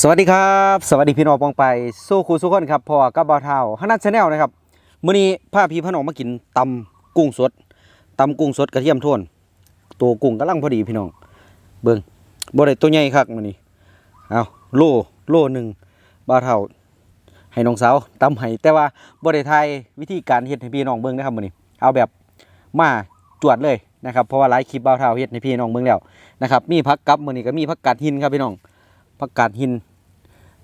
สวัสดีครับ สวัสดีพี่น้องปองไปสู้ครูสู้คนครับพ่อกับบาวเท่าฮันนัทชาแนลนะครับมื้อนี้พาพี่พี่น้องมากินตำกุ้งสดตำกุ้งสดกระเทียมโทนตัวกุ้งกำลังพอดีพี่น้อง เบิ่งบ่ได้ตัวใหญ่คักมื้อนี้เอาโลโลหนึ่งบาวเท่าให้น้องสาวตำให้แต่ว่าบ่ได้ทายวิธีการเฮ็ดให้พี่น้องเบิ่งนะครับมื้อนี้เอาแบบมาจวดเลยนะครับเพราะว่าหลายคลิปบาวเท่าเฮ็ดให้พี่น้องเบิ่งแล้วนะครับมีผักกับมื้อนี้ก็มีผักกาดหินครับพี่น้อง ผักกาดหิน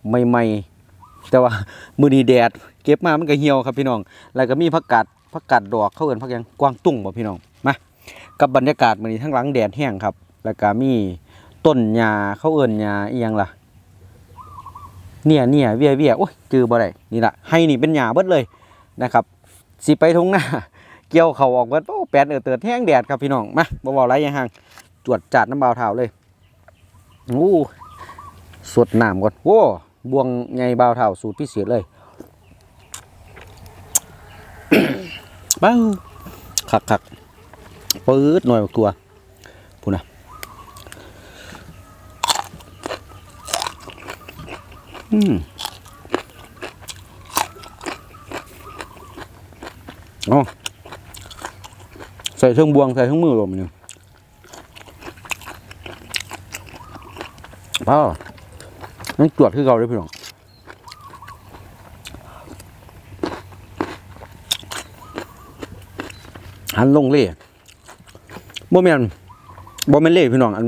ใหม่ๆ แต่ว่ามือนีแดด เก็บมามันก็เหี่ยวครับพี่น้อง แล้วก็มีผักกาดผักกาดดอกเขาเอินผักยังกวางตุ้งบ่พี่น้องมากับบรรยากาศมือนี้ทั้งหลังแดดแห้งครับ แล้วก็มีต้นหญ้าเขาเอินหญ้าอีหยังล่ะเนี่ยเนี่ยเวียเวียโอ้ยจือบ่ได้นี่ละให้นี่เป็นหญ้าเบิดเลยนะครับสิไปทุ่งหน้าเกี่ยวเขาออกเบิดโอ้แปดเออเติดแห้งแดดครับพี่น้องมาบ่เว้าไรย่างห่างจวดจัดน้ำเบาวเท้าเลยโอ้ สดน้ำก่อนโว้บวงไงบ่าวเท่าสูตรพิเศษเลยบ้าคักคักปื๊ดหน่อยกลัวพูนะอืมอ๋อใส่เครื่องบวง ใส่เครื่องมือลงมาเนี่ยพ่อ นั่นตรวจคือเก่าเลยพี่น้องหันลงเล่บ่แม่นบ่แม่นเล่พี่น้องอัน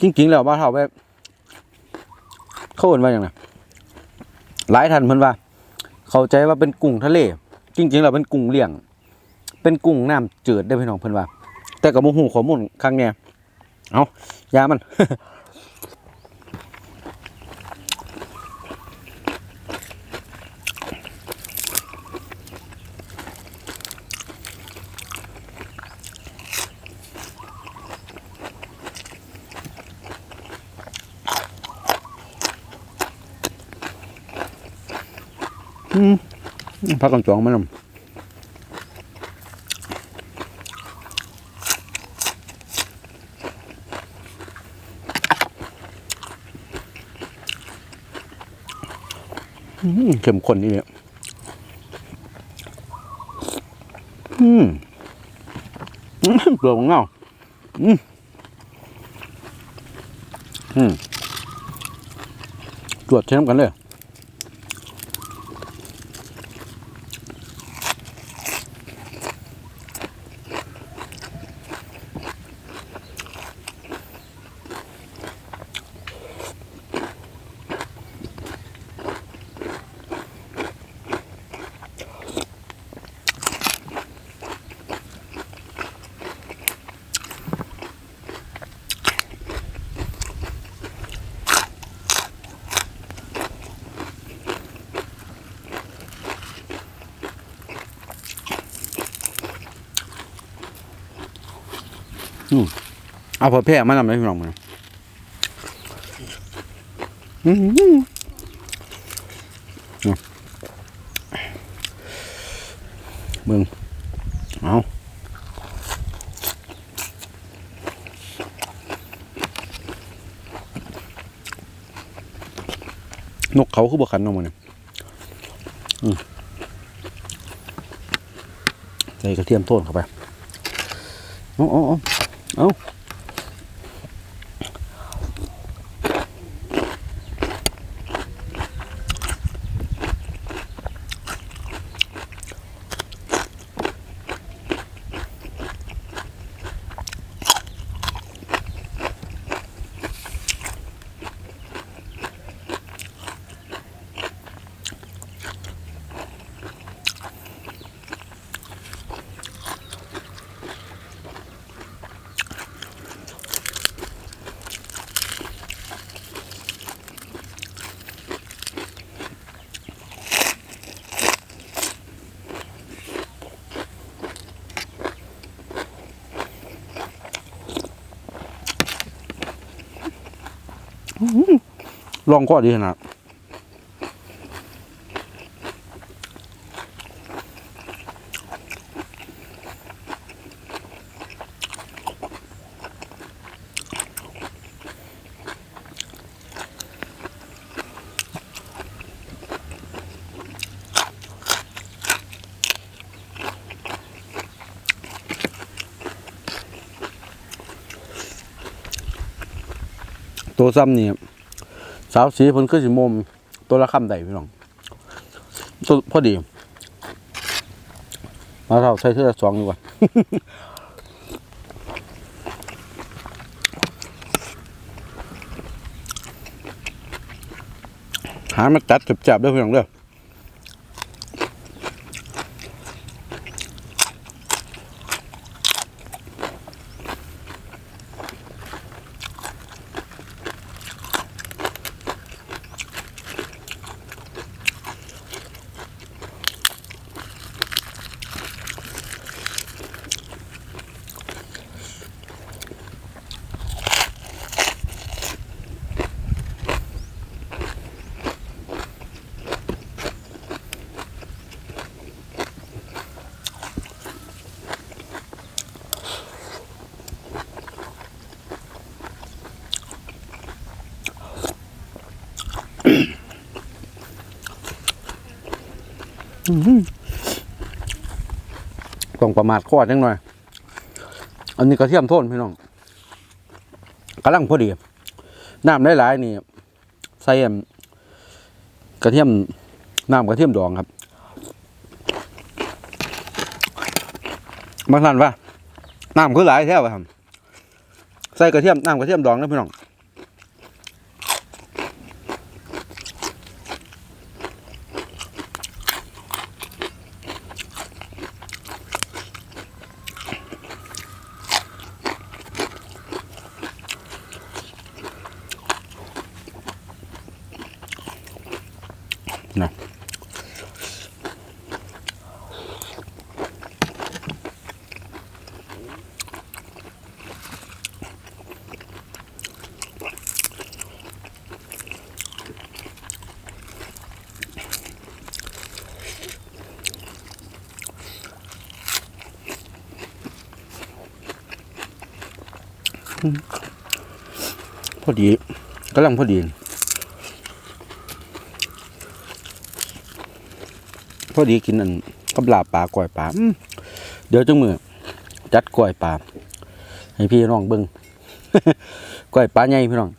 จริงๆแล้วว่าเท่าแบบเขาเอิ้นว่าอย่างไรหลายท่านเพิ่นว่า เข้าใจว่าเป็นกุ้งทะเล จริงๆแล้วเป็นกุ้งเลี้ยง เป็นกุ้งน้ำจืดได้พี่น้องเพิ่นว่า แต่ก็บ่ฮู้ข้อมูลครั้งเนี้ยเอายามัน พักกันจองมันนำเข้มข้นนี่เนี่ยอืมเปลือกของเงาอืมอืมตรวจเช่นกันเลย เอาพอแพร่มานำให้พี่น้องมาอื้อหือเอาเบิ่งเอานกเขาคือบ่ขันออกมาเนี่ยใส่กระเทียมโทนเข้าไป เอาเอาเอาเอา ลองก็ดีขนาด ตัวซ้ำนี่สาวสีเพิ่นคือสิมม ตัวละคำใดพี่น้องตัวพอดี มาเราใส่เสื้อสองดีกว่าหามาจัดจับๆด้วยพี่น้องเด้อ ต้องประมาทข้อจังหน่อย อันนี้กระเทียมโทนพี่น้องกำลังพอดี น้ำหลายๆนี่ใส่กระเทียมน้ำกระเทียมดองครับบางท่านว่าน้ำคือหลายแท้วะครับใส่กระเทียมน้ำกระเทียมดองนะพี่น้อง นะพอดีกำลังพอดี พอดีกินอันกับลาบปลาก้อยปลาเดี๋ยวจังมือจัดก้อยปลาให้พี่น้องเบิ้งก้อยปลาใหญ่พี่น้อง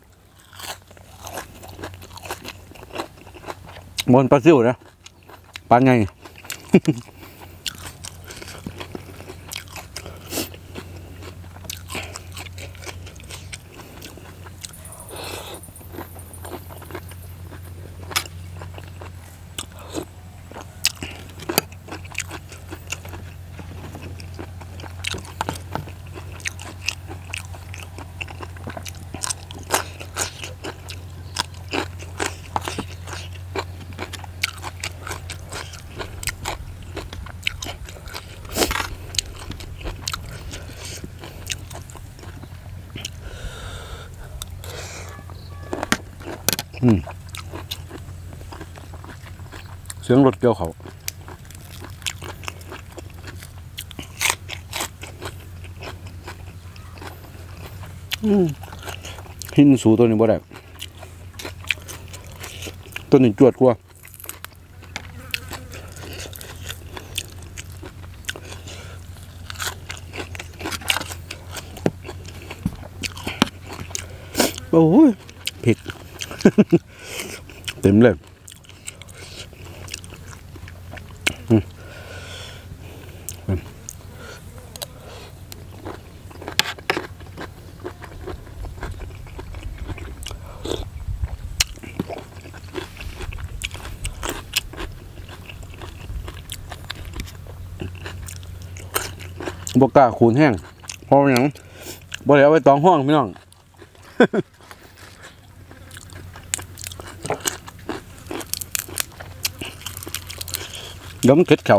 มนปลาซิวนะปลาใหญ่ สียงรถเกี่ยวเขาอืมหินสูตัวนี้บ่ได้ตัวนี้จวดกว่าโอ้ยเผ็ด เต็มเลย บกล้าขูนแห้งเพราะอย่างบ่ได้เอาไว้ตองห้องพี่น้องดมเค็ดเขา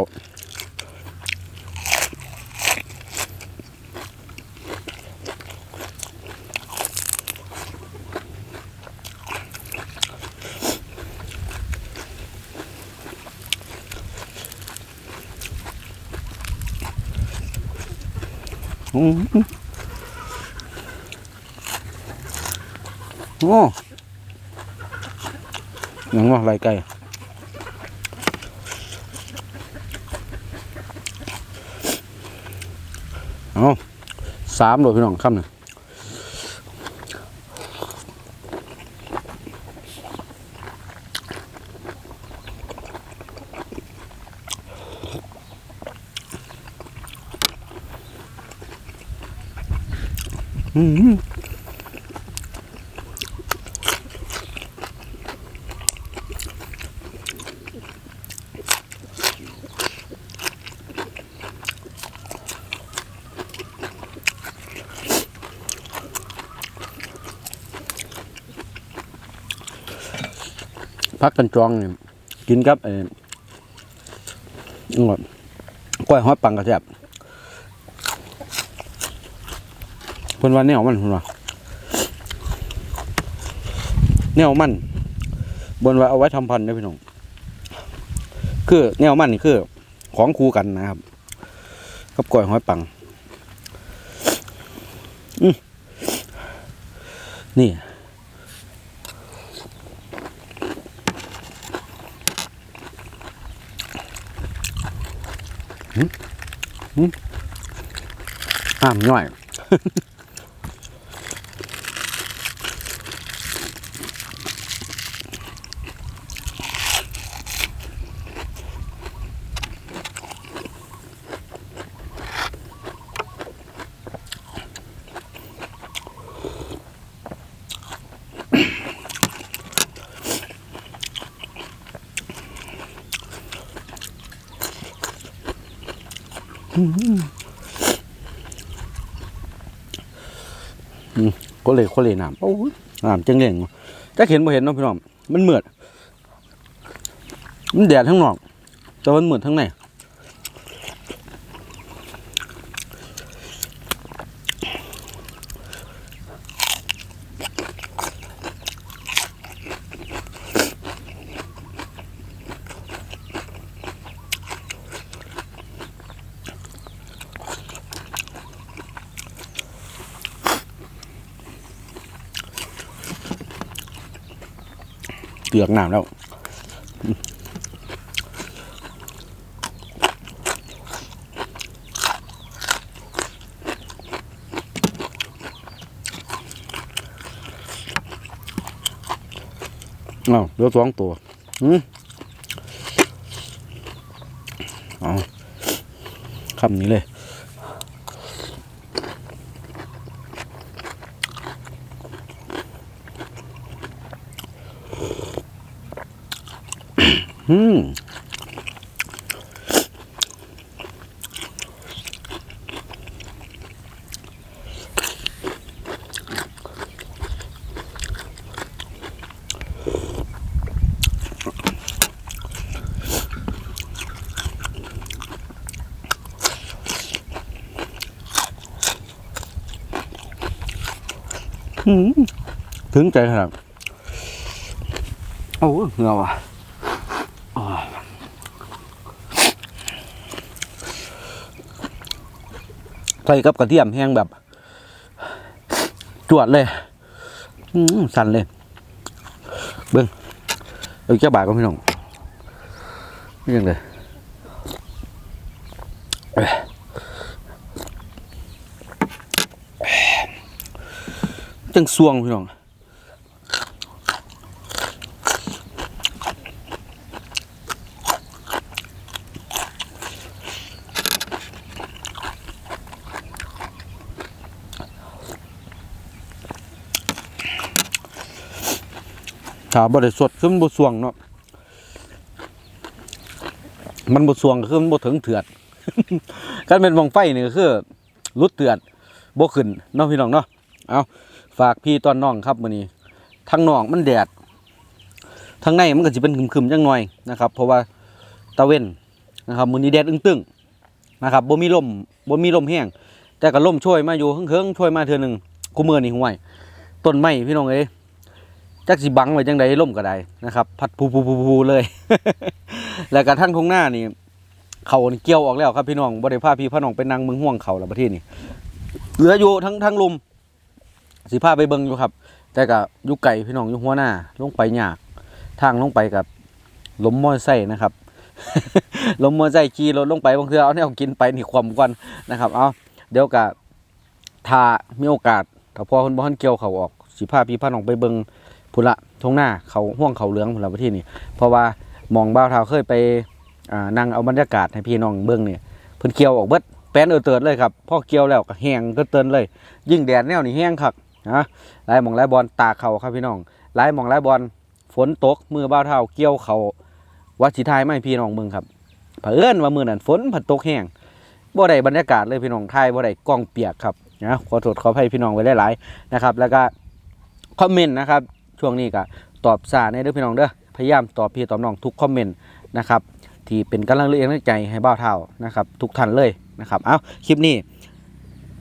อ้ยังว่าไรไก่เอาสามโดยพี่น้องคำหนึ่งอืม พักกันจองเนี่ยกินกับไอ้ก่อนกล้วยหอยปังกระแซบเพิ่นว่าแนวมันเพิ่นว่าแนวมันบนว่าเอาไว้ทำพันธุ์ได้พี่น้องคือแนวมันนี่คือ ของคู่กันนะครับกับกล้วยหอยปังอืมนี่ ห้ามย่อย ก็เลยก็เลยน้ำโอ้ยน้ำจังเล่งจะเห็นบ่เห็นเนาะพี่น้องมันเหมือดมันแดดทั้งนอก แต่มันเหมือดทั้งใน เกือกน้ำแล้วอ้าวเหลือสองตัวอืมเอาคำนี้เลย ถึงใจครับโอ้เหงาอะใส่กับกระเทียมแห้งแบบ จวดเลยสั่นเลย เบิ้งเอาเจ้าบ่าก็พี่น้องยังเลยเอ้ย จังสวงพี่น้องถ้าบ่ได้สดคือมันบ่สวงเนาะมันบ่สวงก็คือมันบ่ถึงเถือดการเป็นวงไฟนี่ก็คือรุดเถือดบ่ขึ้นเนาะพี่น้องเนาะ เอา ฝากพี่ตอนน้องครับมื้อนี้ทางน้องมันแดดทางในมันก็สิเป็นคึมๆจังหน่อยนะครับ เพราะว่าตะเว้นนะครับมื้อนี้แดดอึ้งตึงนะครับบ่มีลมบ่มีลมแห้งแต่ก็ลมช่วยมาอยู่เฮิงๆช่วยมาเทื่อหนึงกูมื้อนี้ห่วยต้นไม้พี่น้องเอ้ยจักสิบังไว้จังใดล่มก็ได้นะครับ พัดพูพูพูพูเลย แล้วก็ทั้งทงหน้านี่เขาเกี่ยวออกแล้วครับพี่น้องบ่ได้พาพี่พาน้องไปนั่งมืองห่วงเขาแล้วประเทศนี้เหลืออยู่ทั้งทั้งลุม สิพาไปเบิ่งอยู่ครับ แต่ก็อยู่ไก่พี่น้องอยู่หัวหน้าลงไปยาก ทางลงไปกับล้มมอไซค์นะครับ ล้มมอไซค์ขี่รถลงไปบางเทือเอาแนวกินไปนี่ความกันนะครับ เอาเดี๋ยวก็ถ้ามีโอกาสถ้าพอคนบ่ทันเกี่ยวเขาออกสิพาพี่พาน้องไปเบิ่งพุ่นละทงหน้าเขาห่วงเขาเหลืองพุ่นละประเทศนี้เพราะว่ามองบ้าวเท้าเคยไปอ่านั่งเอาบรรยากาศให้พี่น้องเบิ้งเนี่ยเพิ่นเกี่ยวออกเบิดแปนเออเติร์ดเลยครับพ่อเกี่ยวแล้วก็แห้งก็เตินเลย ยิ่งแดดแนวนี่แห้งคัก นะหลายหมองหลายบอลตาเข่าครับพี่น้องหลายหมองหลายบอลฝนตกมือบ้าเท้าเกี่ยวเขาวัดสิทายไม่พี่น้องมึงครับเผอิญว่ามือนั้นฝนผัดตกแห้งบ่ได้บรรยากาศเลยพี่น้องไทยบ่ได้กล้องเปียกครับนะขอโทษขออภัยพี่น้องไว้หลายๆนะครับ แล้วก็คอมเมนต์นะครับ ช่วงนี้ก็ตอบสาในเด้อพี่น้องเด้อพยายามตอบพี่ตอบน้องทุกคอมเมนต์นะครับที่เป็นกำลังเลี้ยงใจให้บ้าเท่านะครับ ทุกท่านเลยนะครับ เอาคลิปนี้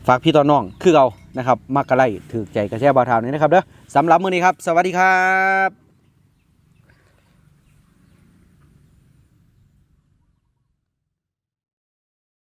ฝากพี่ต่อน้องคือเรานะครับมักกะไลถือใจกระแช่บาวเท่านี้นะครับเด้อสำหรับมื้อนี้ครับ สวัสดีครับ